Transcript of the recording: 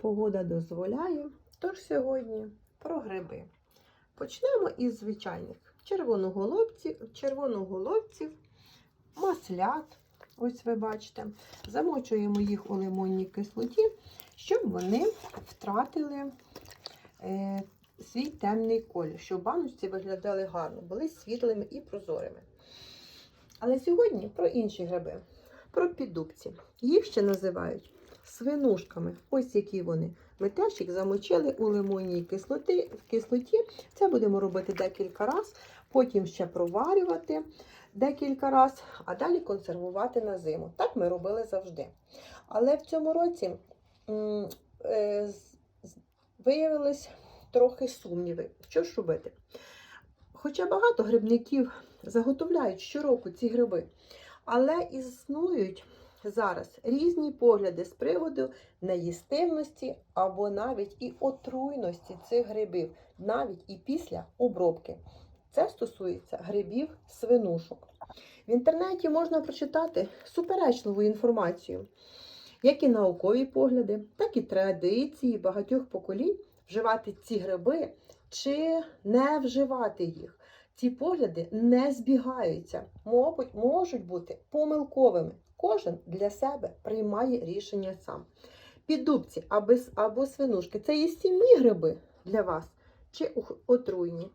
Погода дозволяє. Тож сьогодні про гриби. Почнемо із звичайних червоноголовців, червоноголовців, маслят. Ось ви бачите. Замочуємо їх у лимонній кислоті, щоб вони втратили е, свій темний колір, щоб баночці виглядали гарно, були світлими і прозорими. Але сьогодні про інші гриби, про піддубці. Їх ще називають свинушками. Ось які вони. Ми теж їх замочили у лимонній кислоті. Це будемо робити декілька разів, потім ще проварювати декілька разів, а далі консервувати на зиму. Так ми робили завжди. Але в цьому році е, виявились трохи сумніви. Що ж робити? Хоча багато грибників заготовляють щороку ці гриби, але існують зараз різні погляди з приводу неїстивності або навіть і отруйності цих грибів, навіть і після обробки. Це стосується грибів свинушок. В інтернеті можна прочитати суперечливу інформацію, як і наукові погляди, так і традиції багатьох поколінь вживати ці гриби чи не вживати їх. Ці погляди не збігаються, мабуть, можуть бути помилковими. Кожен для себе приймає рішення сам. Піддубці або, свинушки це є сімі гриби для вас чи отруйні?